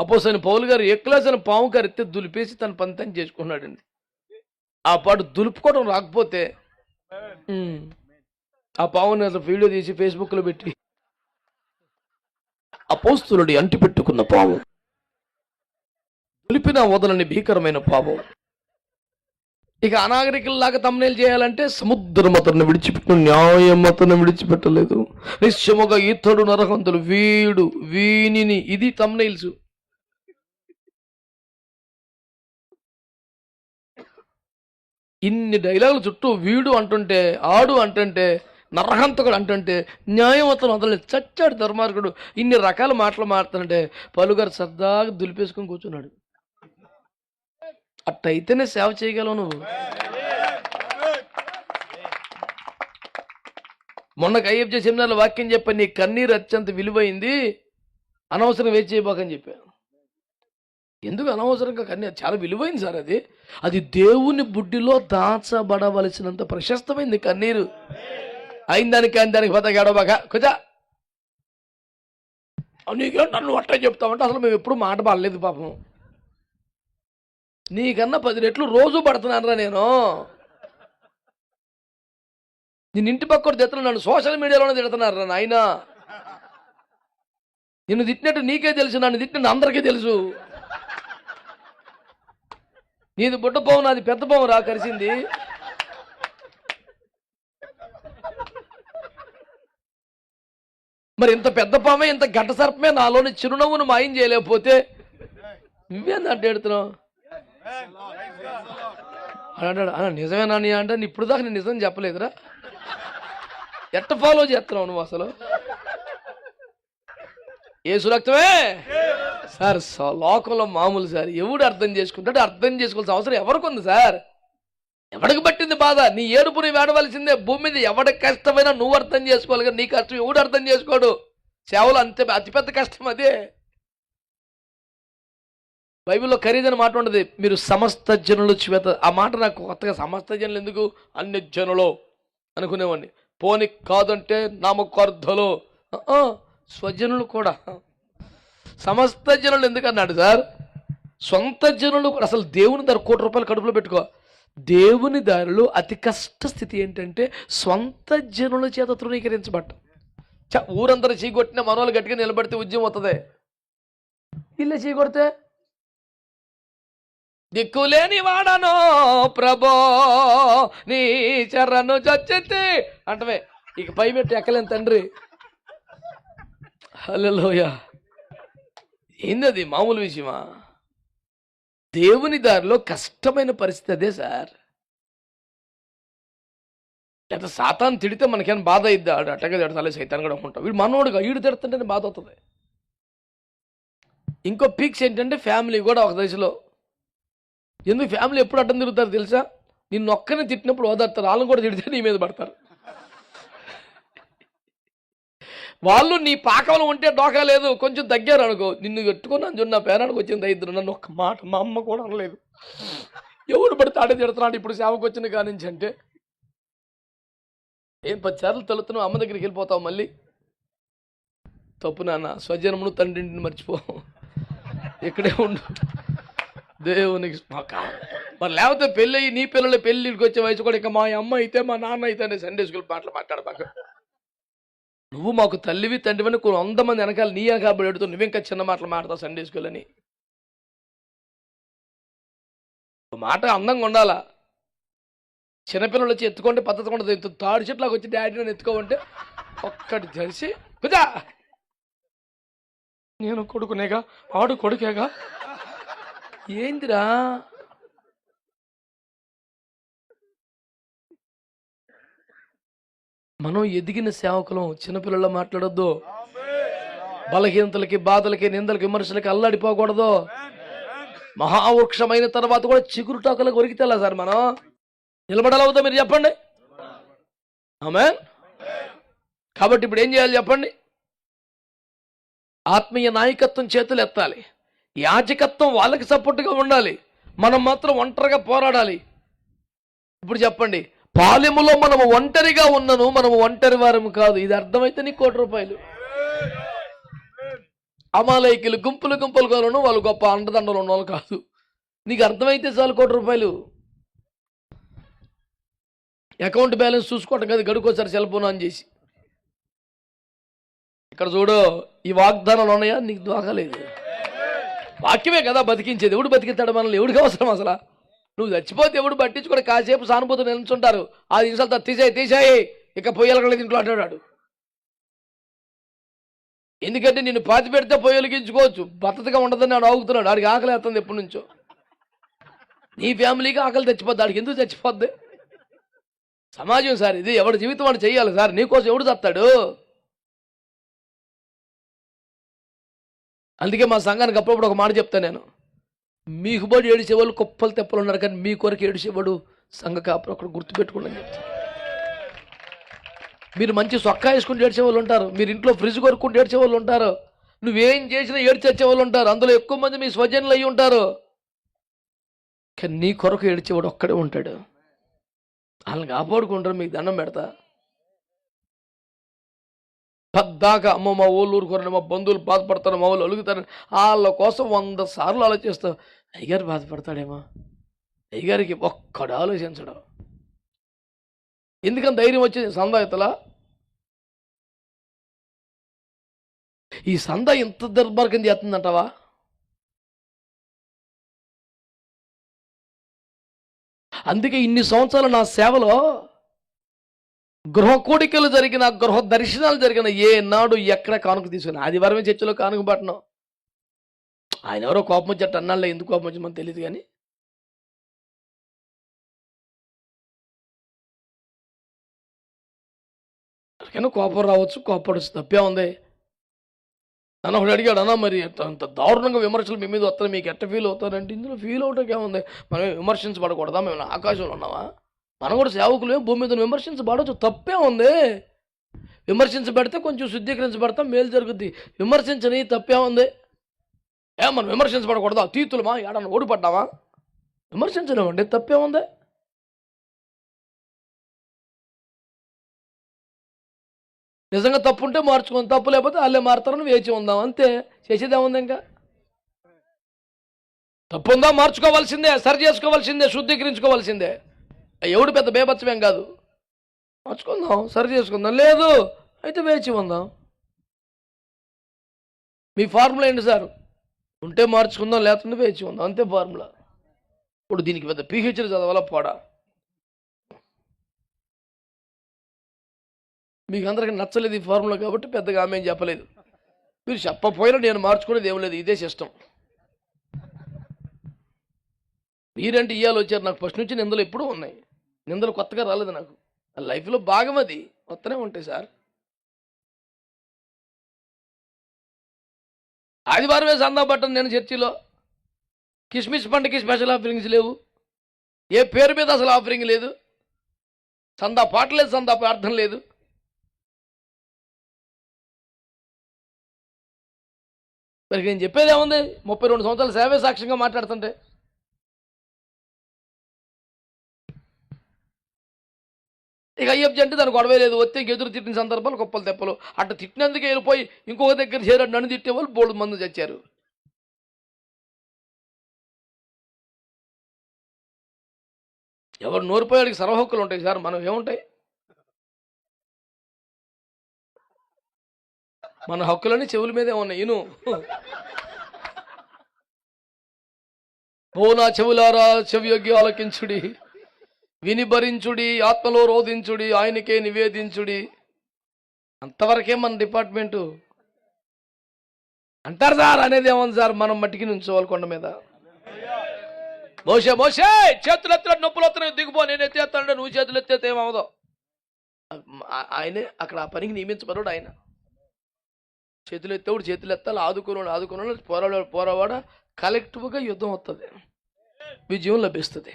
అపోసైన పౌలు గారు ఎక్లాసిన పాము కరిస్తే దులిపేసి తన పని తను చేసుకున్నాడండి ఆ పాటు దులుపుకోవడం రాకపోతే ఉమ్, ఆ పావుని అసలు వీడియో తీసి ఫేస్బుక్లో పెట్టి అపోస్తులుడి అంటి పెట్టుకున్న పాము. దులిపిన వదలని భీకరమైన పాము. ఇక అనాగరికుల్లాగా తమ్నేలు చేయాలంటే సముద్రం అతన్ని విడిచిపెట్టిన న్యాయం అతన్ని విడిచిపెట్టలేదు. నిశ్చయముగా ఇతడు నరకంతులు వీడు వీనిని ఇది తమ్నైల్స్. ఇన్ని డైలాగులు చుట్టూ వీడు అంటుంటే ఆడు అంటుంటే నరహంతకుడు అంటుంటే న్యాయం అతను చచ్చాడు ధర్మార్గుడు ఇన్ని రకాల మాటలు మాట్లాడుతుంటే పలుగారు సరదాగా దులిపేసుకొని కూర్చున్నాడు. అట్టయితేనే సేవ చేయగలవు నువ్వు. మొన్న కయ్యప్ సెమినార్లో వాక్యం చెప్పా నీ కన్నీరు అత్యంత విలువైంది. అనవసరం వేచి చేయబోకని చెప్పాను. ఎందుకు అనవసరంగా కన్నీరు చాలా విలువైంది సార్ అది. అది దేవుని బుడ్డిలో దాచబడవలసినంత ప్రశస్తమైంది కన్నీరు. అయిన దానికి దానికి పోతా గడవక కుజా నీకేమో నన్ను అట్ట చెప్తామంటే అసలు మేము ఎప్పుడు మాట పడలేదు పాపం. నీకన్నా పది రెట్లు రోజు పడుతున్నానరా నేను. నేను ఇంటి పక్కన తిడుతున్నా నన్ను సోషల్ మీడియాలోనే తిడుతున్నారా నాయన. నిన్ను తిట్టినట్టు నీకే తెలుసు నన్ను తిట్టిన అందరికీ తెలుసు. నీది బుట్ట పావు నాది పెద్ద పావు రా కరిసింది. మరి ఇంత పెద్ద పామే ఇంత గడ్డ సర్పమే నాలోని చిరునవ్వును మాయం చేయలేకపోతే నువ్వేంది అడ్డేడుతున్నావు అని అంటాడు అన్న నిజమేనా నీ అంటే ఇప్పుడు దాకా నేను నిజం చెప్పలేదురా. ఎట్ట ఫాలో చేస్తున్నావు నువ్వు అసలు? ఏ సురక్తమే సార్ స- లోకంలో మామూలు సార్. ఎవడు అర్థం చేసుకుంటాడు అర్థం చేసుకోవాల్సిన అవసరం ఎవరికి ఉంది సార్? ఎవడికి పట్టింది బాధ? నీ ఏడుపు నీ వేడవలసిందే. భూమి మీద ఎవడికి కష్టమైనా నువ్వు అర్థం చేసుకోవాలి కానీ నీ కష్టం ఎవడు అర్థం చేసుకోడు? సేవలు అంతే అతిపెద్ద కష్టం అదే. బైబిల్లో ఖరీదైన మాట ఉండదు. మీరు సమస్త జనులు చేత ఆ మాట నాకు కొత్తగా సమస్త జనులు ఎందుకు? అన్ని జనులు అనుకునేవాడిని. పోనీ కాదంటే నామకార్థలో స్వజనులు కూడా. సమస్త జనులు ఎందుకు అన్నాడు సార్? సొంత జనులు అసలు దేవుని దారి కోటి రూపాయలు కడుపులో పెట్టుకో. దేవుని దారిలో అతి కష్ట స్థితి ఏంటంటే సొంత జనుల చేత తృణీకరించబట్ట చ ఊరందరూ చీకొట్టిన మనోళ్ళు గట్టిగా నిలబడితే ఉద్యమం అవుతుంది ఇల్లు చీకొడితే దిక్కులేని వాడను ప్రభో నీ చర్రను చచ్చితే అంటవే ఇక పై పెట్టి ఎక్కలేని తండ్రి. హలోయ ఏందది మామూలు విషయమా? దేవుని దారిలో కష్టమైన పరిస్థితి అదే సార్. లేదా సాతాన్ తిడితే మనకేమైనా బాధ అయిద్దా? ఆడు అట్టగా తిడతాలే సైతాన్ కూడా ఉంటాం వీడు మనోడుగా వీడు తిడుతుంటేనే బాధ అవుతుంది. ఇంకో పీక్స్ ఏంటంటే ఫ్యామిలీ కూడా ఒక దశలో. ఎందుకు ఫ్యామిలీ ఎప్పుడు అడ్డం తిరుగుతారు తెలుసా? నిన్ను ఒక్కనే తిట్టినప్పుడు ఓదార్తారు వాళ్ళని కూడా తిడితే నీ మీద పడతారు. వాళ్ళు నీ పాకంలో ఉంటే డోకా లేదు. కొంచెం తగ్గారు అనుకో నిన్ను పెట్టుకుని అంజు నా పేరానికి వచ్చింది ఇద్దరు నన్ను ఒక్క మాట మా అమ్మ కూడా అనలేదు. ఎవడు పడితే ఆడే తిడుతున్నాడు. ఇప్పుడు సేవకు వచ్చిన కానించి అంటే ఏం పది సార్లు తలుతున్నావు? అమ్మ దగ్గరికి వెళ్ళిపోతావు మళ్ళీ. తప్పు నాన్న స్వజనమును తండ్రిని మర్చిపో. ఇక్కడే ఉండు. దేవునికి మరి లేకపోతే పెళ్ళి నీ పిల్లలు పెళ్ళికి వచ్చే వయసు కూడా ఇక మా అమ్మ అయితే మా నాన్న అయితే అనే సండే స్కూల్ పాటలు మాట్లాడబాక. నువ్వు మాకు తల్లివి తండ్రివని కొన్ని వంద మంది వెనకాల నీ కాబట్టి పెడుతూ నువ్వు ఇంకా చిన్న మాటలు మాడతావు సండే స్కూల్ అని. మాట అందంగా ఉండాలా? చిన్నపిల్లలు వచ్చి ఎత్తుకుంటే పద్ధతి ఉండదు. ఎత్తు తాడు చెట్లాగా వచ్చి డాడీ నన్ను ఎత్తుకోమంటే ఒక్కటి తెలిసి కుదా నేను కొడుకునేగా ఆడు కొడుకేగా. ఏందిరా? మనం ఎదిగిన సేవకులం చిన్నపిల్లల మాట్లాడొద్దు. బలహీనతలకి బాధలకి నిందలకి విమర్శలకి అల్లాడిపోకూడదు. మహావృక్షమైన తర్వాత కూడా చిగురు చిగురుటాకులకు ఒరికితేలా సార్ మనం? నిలబడాలవుతా మీరు చెప్పండి? ఆమె కాబట్టి ఇప్పుడు ఏం చేయాలి చెప్పండి? ఆత్మీయ నాయకత్వం చేతులు ఎత్తాలి. యాజకత్వం వాళ్ళకి సపోర్ట్గా ఉండాలి. మనం మాత్రం ఒంటరిగా పోరాడాలి. ఇప్పుడు చెప్పండి పాలెములో మనము ఒంటరిగా ఉన్నను మనము ఒంటరి వారం కాదు. ఇది అర్థమైతే నీ కోటి రూపాయలు. అమాలయకులు గుంపులు గుంపులు కాలను వాళ్ళు గొప్ప అండదండలు ఉన్న వాళ్ళు కాదు. నీకు అర్థమైతే చాలు కోటి రూపాయలు. అకౌంట్ బ్యాలెన్స్ చూసుకోవటం కదా గడుకోసారి సెల్ ఫోన్ ఆన్ చేసి. ఇక్కడ చూడు ఈ వాగ్దానాలు ఉన్నాయా? నీకు దోకలేదు వాక్యమే కదా బతికించేది. ఎవడు బతికిస్తాడు మనల్ని? ఎవడికి అవసరం అసలు? నువ్వు చచ్చిపోతే ఎవడు పట్టించుకుని కాసేపు సానుభూతి నిల్చుంటారు? ఆ నిమిషాలు తీసేయి తీసేయి. ఇక పొయ్యలగల ఇంట్లో అంటాడు ఎందుకంటే నిన్ను పాతి పెడితే పొయ్యలిగించుకోవచ్చు. భర్తగా ఉండదని ఆడు ఆగుతున్నాడు. ఆడికి ఆకలి వేస్తుంది ఎప్పటి నుంచో. నీ ఫ్యామిలీకి ఆకలి తెచ్చిపోద్ది. ఆడికి ఎందుకు చచ్చిపోద్ది? సమాజం సార్ ఇది ఎవడు జీవితం వాడు చెయ్యాలి సార్. నీకోసం ఎవడు చస్తాడు? అందుకే మా సంఘానికి అప్పుడప్పుడు ఒక మాట చెప్తాను నేను. మీకు బడి ఏడిచేవాళ్ళు కుప్పలు తెప్పలు ఉన్నారు కానీ మీ కొరకు ఏడిచేవాడు సంఘ కాపురం అక్కడ గుర్తుపెట్టుకోండి అని చెప్తాను. మీరు మంచి సొక్కా వేసుకుని ఏడ్చే వాళ్ళు ఉంటారు. మీరు ఇంట్లో ఫ్రిడ్జ్ కొనుక్కుంటూ ఏడిచే వాళ్ళు ఉంటారు. నువ్వేం చేసినా ఏడ్చి వాళ్ళు ఉంటారు. అందులో ఎక్కువ మంది మీ స్వజనులు అయి ఉంటారు. కానీ నీ కొరకు ఏడ్చేవాడు ఒక్కడే ఉంటాడు. వాళ్ళని కాపాడుకుంటారు. మీకు దండం పెడతా. పద్దాక అమ్మ మా ఊళ్ళు ఊరుకోరండి మా బంధువులు బాధపడతారు మా వాళ్ళు అలుగుతారు. వాళ్ళ కోసం వంద సార్లు ఆలోచిస్తావు అయ్యగారు బాధపడతాడేమో. అయ్యగారికి ఒక్కడు ఆలోచించడం. ఎందుకని ధైర్యం వచ్చింది సందాయతలా? ఈ సంద ఇంత దుర్మార్గం చేస్తుందంటావా అందుకే ఇన్ని సంవత్సరాలు నా సేవలో గృహ కోడికలు జరిగిన గృహ దర్శనాలు జరిగిన ఏ నాడు ఎక్కడ కానుక తీసుకుని ఆదివారమే చర్చిలో కానుక పట్టణం ఆయన ఎవరో కోపం వచ్చేట అన్నాళ్ళే ఎందుకు కోపం వచ్చిందో తెలియదు కానీ. ఎవరికైనా కోపం రావచ్చు కోపడచ్చు తప్పే ఉంది. నన్ను ఒకటి అడిగాడు అన్నా మరి అంత- అంత దారుణంగా విమర్శలు మీ మీద వస్తాయి మీకు ఎట్ట ఫీల్ అవుతారంటే ఇందులో ఫీల్ అవటం ఏముంది మనం విమర్శించబడకూడదా? మేము ఆకాశంలో ఉన్నామా? మనం కూడా సేవకులు భూమి మీద విమర్శించబడవచ్చు తప్పే ఉంది. విమర్శించబడితే కొంచెం శుద్ధీకరించబడతాం మేలు జరుగుద్ది. విమర్శించని తప్పే ఉంది. ఏ మనం విమర్శించబడకూడదా తీతులమా? ఏడన్నా ఓడిపడ్డావా? విమర్శించలేమండి తప్పేముంది? నిజంగా తప్పు ఉంటే మార్చుకొని తప్పు లేకపోతే వాళ్ళే మారుతారని వేచి ఉందాం అంతే. చేసేదేముంది ఇంకా? తప్పు ఉందా మార్చుకోవాల్సిందే సరి చేసుకోవాల్సిందే శుద్ధీకరించుకోవాల్సిందే. ఎవడు పెద్ద బేబత్సమేం కాదు. మార్చుకుందాం సరి చేసుకుందాం. లేదు అయితే వేచి ఉందాం. మీ ఫార్ములా ఏంటి సార్? ఉంటే మార్చుకుందాం లేకుండా వేచి ఉందాం అంతే ఫార్ములా. ఇప్పుడు దీనికి పెద్ద పిహెచ్డి చదవాలా పోడా? మీకు అందరికీ నచ్చలేదు ఈ ఫార్ములా కాబట్టి పెద్దగా ఆమె ఏం చెప్పలేదు. మీరు చెప్పపోయినా నేను మార్చుకునేది ఏం లేదు ఇదే సిస్టమ్ మీరంటే ఇయ్యాలి వచ్చారు నాకు ఫస్ట్ నుంచి నిందలు ఎప్పుడూ ఉన్నాయి. నిందలు కొత్తగా రాలేదు నాకు. లైఫ్లో భాగం అది. కొత్తనే ఉంటాయి సార్. ఆదివారమే సందా పట్టను నేను చర్చిలో. కిస్మిస్ పండుగకి స్పెషల్ ఆఫరింగ్స్ లేవు. ఏ పేరు మీద అసలు ఆఫరింగ్ లేదు. సందా పాట లేదు సందా ప్రార్థన లేదు. మరి నేను చెప్పేది ఏముంది? ముప్పై రెండు సంవత్సరాలు సేవే సాక్ష్యంగా మాట్లాడుతుంటే. ఇక అయ్యప్ప అంటే దానికి గొడవ లేదు. వస్తే ఎదురు తిట్టిన సందర్భాలు గొప్పలు తెప్పలు. అట్ట తిట్టినందుకే వెళ్ళిపోయి ఇంకొక దగ్గర చేరాడు. నన్ను తిట్టే వాళ్ళు బోల్డ్ మందు చచ్చారు ఎవరు నోరిపోయాడికి సర్వహక్కులు ఉంటాయి సార్. మనం ఏముంటాయి? మన హక్కులన్నీ చెవుల మీదే ఉన్నాయి. ఇను. పోనా చెవులారా చెవియొగ్గి ఆలకించుడి. విని భరించుడి ఆత్మలో రోధించుడి ఆయనకే నివేదించుడి. అంతవరకే మన డిపార్ట్మెంటు. అంటారు సార్ అనేది ఏమని సార్ మనం మట్టికి నుంచోవాలి కొండ మీద. మోసే మోసే చేతులు ఎత్తాడు నొప్పులు వస్తున్నాయి దిగుపో నేను ఎత్తేస్తాడు నువ్వు చేతులు ఎత్తేస్తే ఏమవదో ఆయనే అక్కడ ఆ పనికి నియమించబడు ఆయన. చేతులు ఎత్తేవాడు చేతులు ఎత్తాలి ఆదుకున్నాడు ఆదుకున్నాడు పోరాడు పోరావాడ కలెక్టివ్గా యుద్ధం వస్తుంది విజయం లభిస్తుంది.